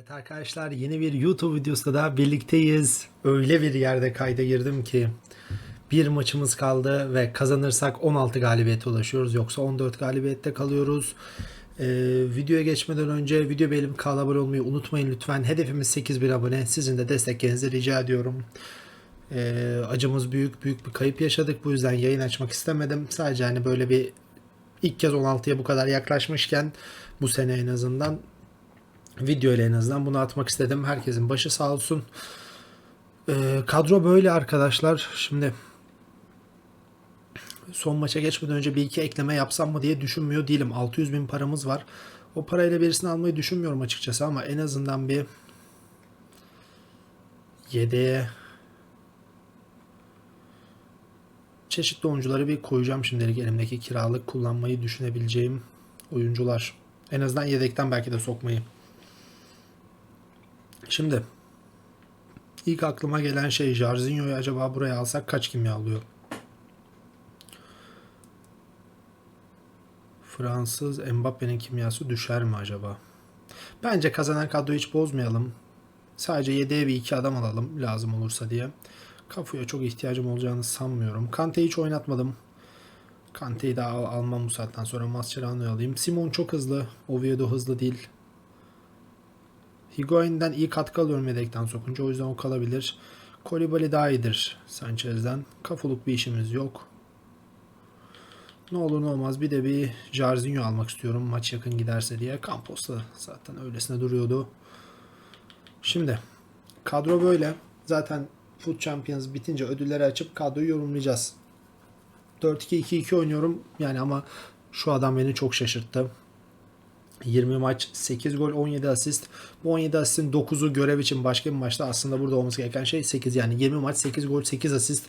Evet arkadaşlar yeni bir YouTube videosu da birlikteyiz. Öyle bir yerde kayda girdim ki bir maçımız kaldı ve kazanırsak 16 galibiyete ulaşıyoruz. Yoksa 14 galibiyette kalıyoruz. Ee, videoya geçmeden önce video beğenip kanala abone olmayı unutmayın lütfen. Hedefimiz 8000 abone. Sizin de desteklerinizi rica ediyorum. Ee, acımız büyük büyük bir kayıp yaşadık. Bu yüzden yayın açmak istemedim. Sadece hani böyle bir ilk kez 16'ya bu kadar yaklaşmışken bu sene en azından video ile en azından bunu atmak istedim. Herkesin başı sağ olsun. Ee, kadro böyle arkadaşlar. Şimdi son maça geçmeden önce bir iki ekleme yapsam mı diye düşünmüyor değilim. 600 bin paramız var. O parayla birisini almayı düşünmüyorum açıkçası ama en azından bir yedeğe çeşitli oyuncuları bir koyacağım şimdilik elimdeki kiralık kullanmayı düşünebileceğim oyuncular. En azından yedekten belki de sokmayı. Şimdi ilk aklıma gelen şey Jarzinho'yu acaba buraya alsak kaç kimya alıyor? Fransız Mbappe'nin kimyası düşer mi acaba? Bence kazanan kadroyu hiç bozmayalım. Sadece yedeğe bir iki adam alalım lazım olursa diye. Kafuya çok ihtiyacım olacağını sanmıyorum. Kante'yi hiç oynatmadım. Kante'yi al- almam bu saatten sonra Mascherano'yu alayım. Simon çok hızlı. Oviedo hızlı değil. Higuain'den iyi katkı alıyorum yedekten sokunca. O yüzden o kalabilir. Kolibali daha iyidir Sanchez'den. Kafuluk bir işimiz yok. Ne olur ne olmaz bir de bir Jarzinho almak istiyorum maç yakın giderse diye. Campos da zaten öylesine duruyordu. Şimdi kadro böyle. Zaten Foot Champions bitince ödülleri açıp kadroyu yorumlayacağız. 4-2-2-2 oynuyorum yani ama şu adam beni çok şaşırttı. 20 maç 8 gol 17 asist. Bu 17 asistin 9'u görev için başka bir maçta aslında burada olması gereken şey 8 yani 20 maç 8 gol 8 asist.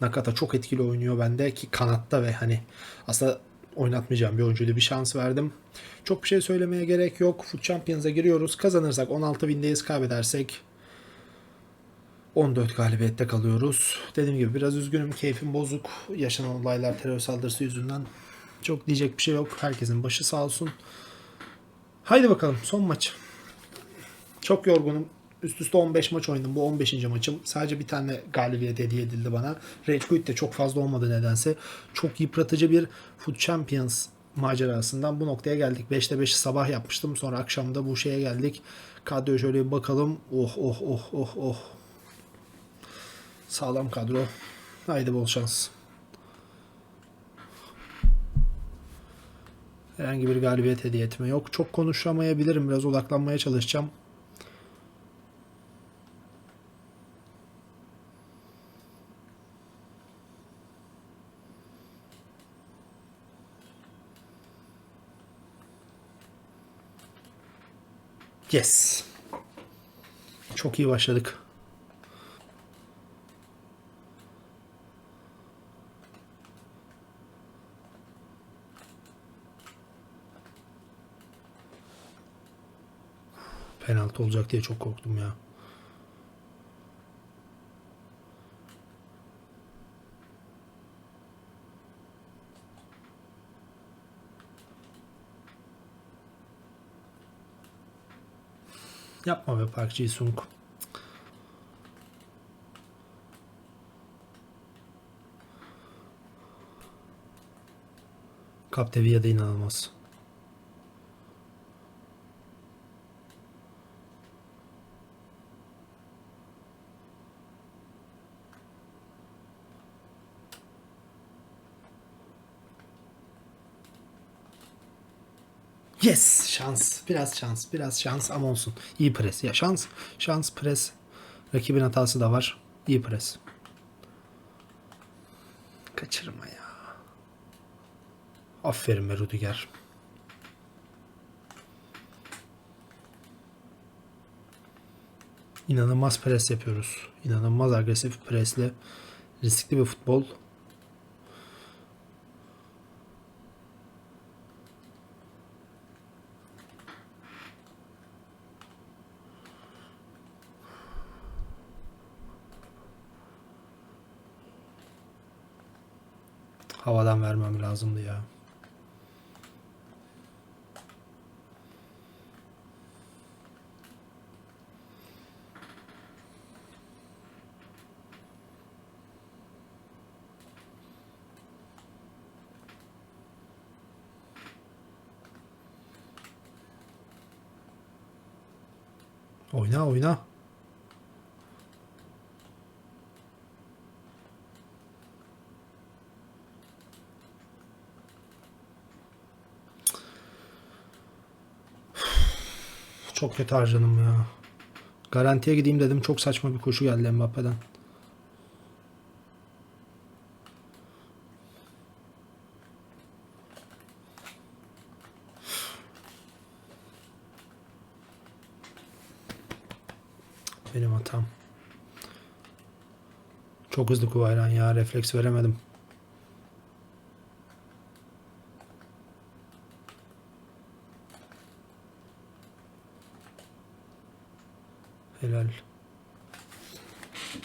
Nakata çok etkili oynuyor bende ki kanatta ve hani aslında oynatmayacağım bir oyuncuydu bir şans verdim. Çok bir şey söylemeye gerek yok. Foot Champions'a giriyoruz. Kazanırsak 16 bindeyiz. Kaybedersek 14 galibiyette kalıyoruz. Dediğim gibi biraz üzgünüm. Keyfim bozuk. Yaşanan olaylar terör saldırısı yüzünden. Çok diyecek bir şey yok. Herkesin başı sağ olsun. Haydi bakalım son maç. Çok yorgunum. Üst üste 15 maç oynadım. Bu 15. maçım. Sadece bir tane galibiyet hediye edildi bana. Rage Quit de çok fazla olmadı nedense. Çok yıpratıcı bir Foot Champions macerasından bu noktaya geldik. 5'te 5'i sabah yapmıştım. Sonra akşamda bu şeye geldik. Kadroya şöyle bir bakalım. Oh oh oh oh oh. Sağlam kadro. Haydi bol şans. Herhangi bir galibiyet hediye etme yok. Çok konuşamayabilirim. Biraz odaklanmaya çalışacağım. Yes. Çok iyi başladık. Penaltı olacak diye çok korktum ya. Yapma be Park Ji-sung. Capdevia da inanılmaz. Yes! Şans. Biraz şans. Biraz şans ama olsun. İyi pres. Ya şans. Şans pres. Rakibin hatası da var. İyi pres. Kaçırma ya. Aferin be Rudiger. İnanılmaz pres yapıyoruz. İnanılmaz agresif presle riskli bir futbol. havadan vermem lazımdı ya. Oyna oyna. Çok kötü harcadım ya. Garantiye gideyim dedim. Çok saçma bir koşu geldi Mbappe'den. Benim hatam. Çok hızlı Kuvayran ya. Refleks veremedim.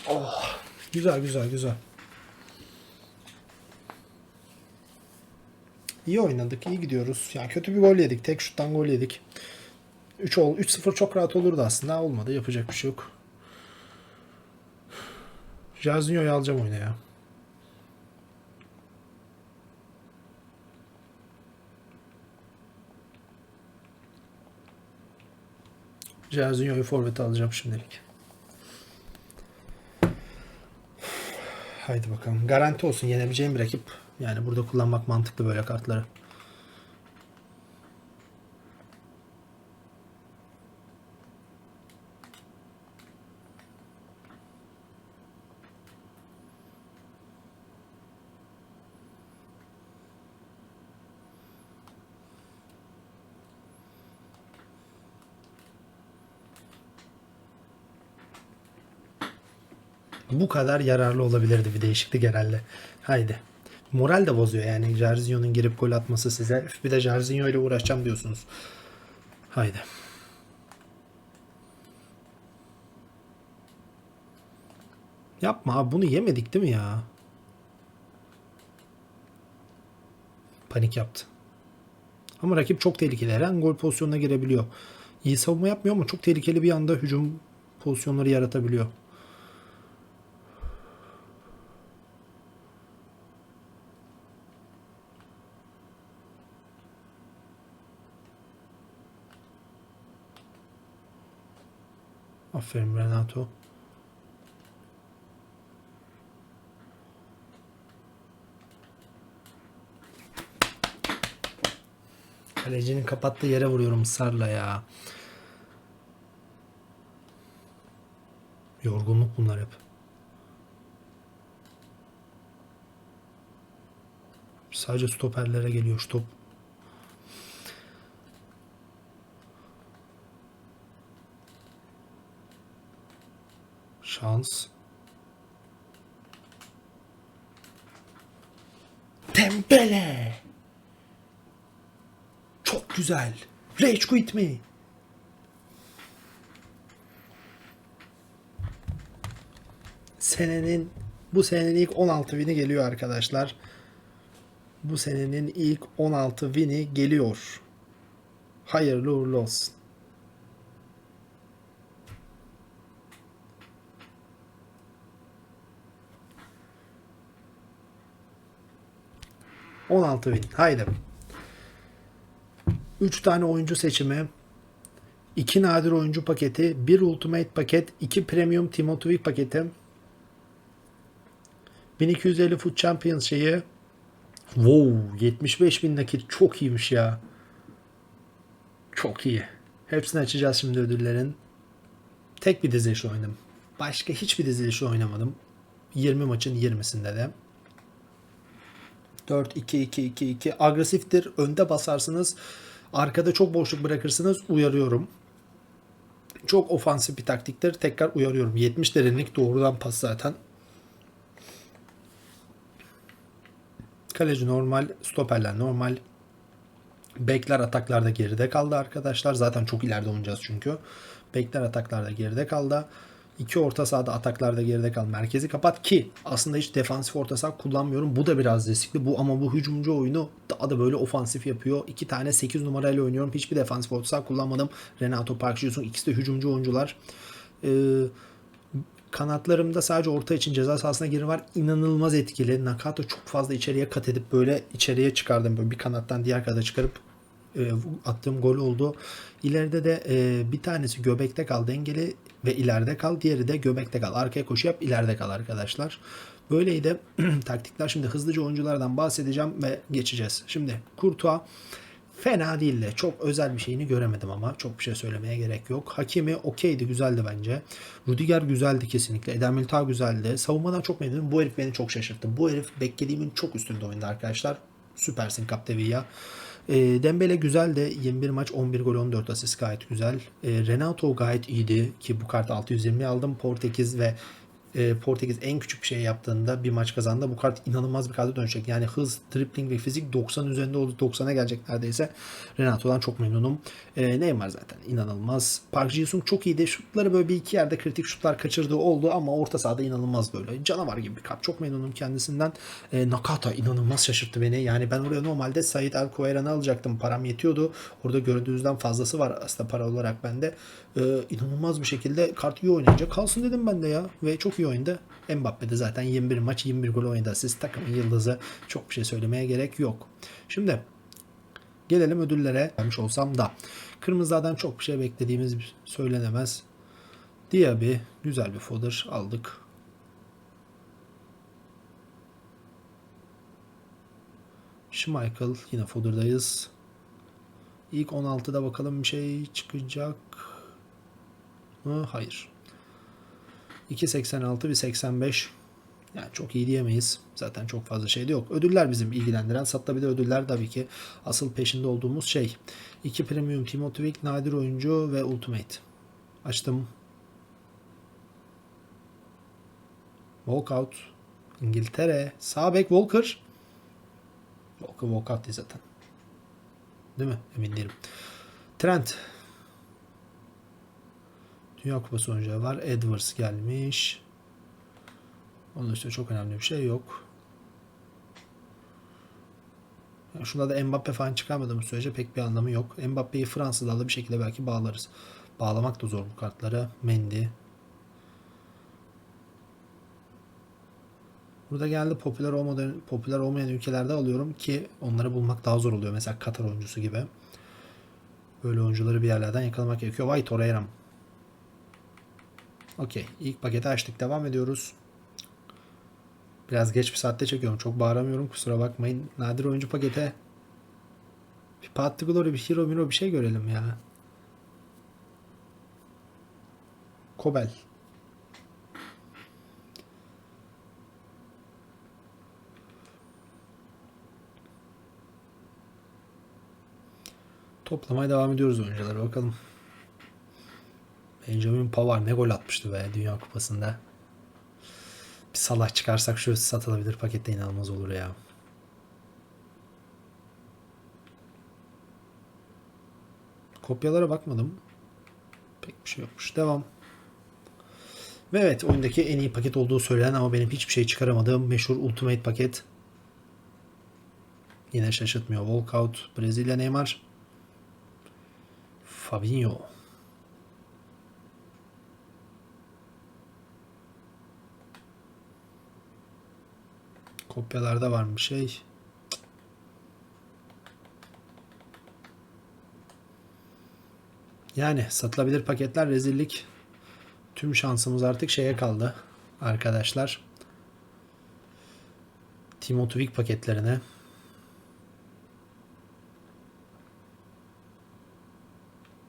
Oh. Güzel güzel güzel. İyi oynadık, iyi gidiyoruz. Yani kötü bir gol yedik. Tek şuttan gol yedik. 3 ol 3-0 çok rahat olurdu aslında. Olmadı. Yapacak bir şey yok. Jarzinho'yu alacağım oyuna ya. Jarzinho'yu forvete alacağım şimdilik. Haydi bakalım. Garanti olsun yenebileceğim bir rakip. Yani burada kullanmak mantıklı böyle kartları. Bu kadar yararlı olabilirdi bir değişiklik herhalde. Haydi. Moral de bozuyor yani Jarzinho'nun girip gol atması size. Bir de Jarzinho ile uğraşacağım diyorsunuz. Haydi. Yapma abi bunu yemedik değil mi ya? Panik yaptı. Ama rakip çok tehlikeli. Her an gol pozisyonuna girebiliyor. İyi savunma yapmıyor ama çok tehlikeli bir anda hücum pozisyonları yaratabiliyor. Aferin Renato. Kalecinin kapattığı yere vuruyorum sarla ya. Yorgunluk bunlar hep. Sadece stoperlere geliyor şu Şans. Tembele. Çok güzel. Rage quit mi? Senenin bu senenin ilk 16 win'i geliyor arkadaşlar. Bu senenin ilk 16 win'i geliyor. Hayırlı uğurlu olsun. ...16 win. Haydi. 3 tane oyuncu seçimi, 2 nadir oyuncu paketi, 1 ultimate paket, 2 premium Timothy paketi, 1250 Foot Champions şeyi. Wow, 75 bin nakit çok iyiymiş ya. Çok iyi. Hepsini açacağız şimdi ödüllerin. Tek bir diziliş oynadım. Başka hiçbir diziliş oynamadım. 20 maçın 20'sinde de. 4-2-2-2-2 agresiftir. Önde basarsınız. Arkada çok boşluk bırakırsınız. Uyarıyorum. Çok ofansif bir taktiktir. Tekrar uyarıyorum. 70 derinlik doğrudan pas zaten. Kaleci normal, stoperler normal. Bekler ataklarda geride kaldı arkadaşlar. Zaten çok ileride oynayacağız çünkü. Bekler ataklarda geride kaldı. İki orta sahada ataklarda geride kal. Merkezi kapat ki aslında hiç defansif orta saha kullanmıyorum. Bu da biraz riskli. Bu ama bu hücumcu oyunu daha da böyle ofansif yapıyor. İki tane 8 numarayla oynuyorum. Hiçbir defansif orta saha kullanmadım. Renato Park Jisun ikisi de hücumcu oyuncular. Ee, kanatlarımda sadece orta için ceza sahasına girin var. İnanılmaz etkili. Nakato çok fazla içeriye kat edip böyle içeriye çıkardım. Böyle bir kanattan diğer kanata çıkarıp e, attığım gol oldu. İleride de e, bir tanesi göbekte kal dengeli ve ileride kal. Diğeri de göbekte kal. Arkaya koşu yap ileride kal arkadaşlar. Böyleydi taktikler. Şimdi hızlıca oyunculardan bahsedeceğim ve geçeceğiz. Şimdi Kurtuğa fena değildi. Çok özel bir şeyini göremedim ama çok bir şey söylemeye gerek yok. Hakimi okeydi, güzeldi bence. Rudiger güzeldi kesinlikle. Eden Militao güzeldi. Savunmadan çok memnunum. Bu herif beni çok şaşırttı. Bu herif beklediğimin çok üstünde oynadı arkadaşlar. Süpersin Capdevilla. E, Dembele güzel de 21 maç 11 gol 14 asist gayet güzel. E, Renato gayet iyiydi ki bu kartı 620 aldım. Portekiz ve e, Portekiz en küçük bir şey yaptığında bir maç kazandı. Bu kart inanılmaz bir karta dönecek. Yani hız, dribbling ve fizik 90 üzerinde oldu. 90'a gelecek neredeyse. Renato'dan çok memnunum. E, Neymar zaten inanılmaz. Park Ji-sung çok iyiydi. Şutları böyle bir iki yerde kritik şutlar kaçırdığı oldu ama orta sahada inanılmaz böyle. Canavar gibi bir kart. Çok memnunum kendisinden. E, Nakata inanılmaz şaşırttı beni. Yani ben oraya normalde Said El Kuayran'ı alacaktım. Param yetiyordu. Orada gördüğünüzden fazlası var aslında para olarak bende. E, inanılmaz bir şekilde kart iyi oynayınca kalsın dedim ben de ya. Ve çok iyi oynadı. Mbappe de zaten 21 maç 21 gol oynadı. Siz takımın yıldızı çok bir şey söylemeye gerek yok. Şimdi gelelim ödüllere gelmiş olsam da. Kırmızılardan çok bir şey beklediğimiz söylenemez. Diaby güzel bir fodder aldık. Schmeichel yine fodder'dayız. İlk 16'da bakalım bir şey çıkacak mı? Hayır. 2.86 bir 85. Yani çok iyi diyemeyiz. Zaten çok fazla şey de yok. Ödüller bizim ilgilendiren. Satta bir de ödüller tabii ki asıl peşinde olduğumuz şey. 2 Premium Timothy Week, Nadir Oyuncu ve Ultimate. Açtım. Walkout. İngiltere. Sağ bek Walker. Walker walkout zaten. Değil mi? Emin değilim. Trent. Dünya Kupası oyuncağı var. Edwards gelmiş. Onun dışında çok önemli bir şey yok. Yani şunda da Mbappe falan çıkarmadığımız sürece pek bir anlamı yok. Mbappe'yi Fransa'da da bir şekilde belki bağlarız. Bağlamak da zor bu kartlara. Mendy. Burada geldi popüler olmayan, popüler olmayan ülkelerde alıyorum ki onları bulmak daha zor oluyor. Mesela Katar oyuncusu gibi. Böyle oyuncuları bir yerlerden yakalamak gerekiyor. Vay Torreira. Okey. İlk paketi açtık. Devam ediyoruz. Biraz geç bir saatte çekiyorum. Çok bağıramıyorum. Kusura bakmayın. Nadir oyuncu pakete. Bir Path Glory, bir Hero Miro bir şey görelim ya. Kobel. Toplamaya devam ediyoruz oyuncuları. Bakalım. Benjamin Pavard ne gol atmıştı be Dünya Kupası'nda. Bir Salah çıkarsak şu satılabilir pakette inanılmaz olur ya. Kopyalara bakmadım. Pek bir şey yokmuş. Devam. Ve evet oyundaki en iyi paket olduğu söylenen ama benim hiçbir şey çıkaramadığım meşhur Ultimate paket. Yine şaşırtmıyor. Walkout, Brezilya Neymar. Fabinho. Kopyalarda var mı şey? Yani satılabilir paketler rezillik. Tüm şansımız artık şeye kaldı arkadaşlar. Timotovik paketlerine.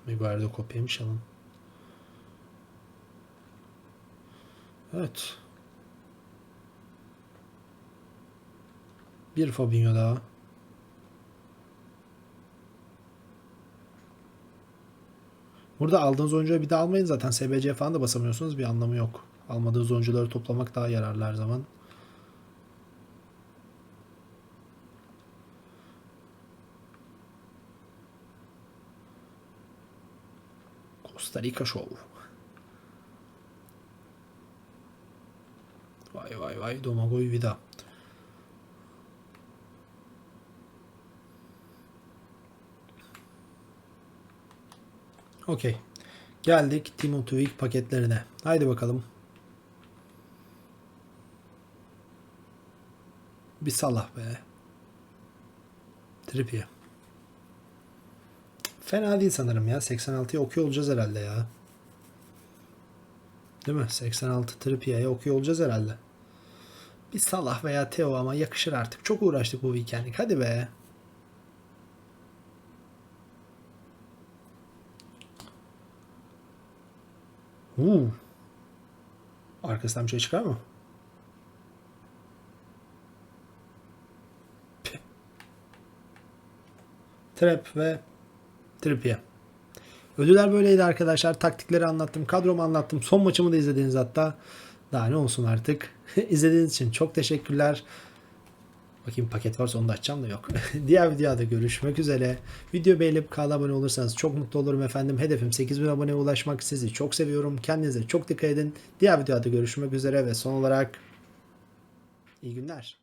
Maguire'da kopyamış alın. Evet. Bir Fabinho daha. Burada aldığınız oyuncuyu bir daha almayın zaten. SBC falan da basamıyorsunuz. Bir anlamı yok. Almadığınız oyuncuları toplamak daha yararlı her zaman. Costa Rica Show. Vay vay vay Domagoj Vida. Okey. Geldik Timothy Week paketlerine. Haydi bakalım. Bir Salah be. Trippier. Fena değil sanırım ya. 86'yı okuyor olacağız herhalde ya. Değil mi? 86 Trippier'e okuyor olacağız herhalde. Bir Salah veya Theo ama yakışır artık. Çok uğraştık bu weekendlik. Hadi be. Uuu. Arkasından bir şey çıkar mı? Trap ve Trippier. Ödüller böyleydi arkadaşlar. Taktikleri anlattım. Kadromu anlattım. Son maçımı da izlediniz hatta. Daha ne olsun artık. İzlediğiniz için çok teşekkürler. Bakayım paket varsa onu da açacağım da yok. Diğer videoda görüşmek üzere. Video beğenip kanala abone olursanız çok mutlu olurum efendim. Hedefim 8000 aboneye ulaşmak. Sizi çok seviyorum. Kendinize çok dikkat edin. Diğer videoda görüşmek üzere ve son olarak iyi günler.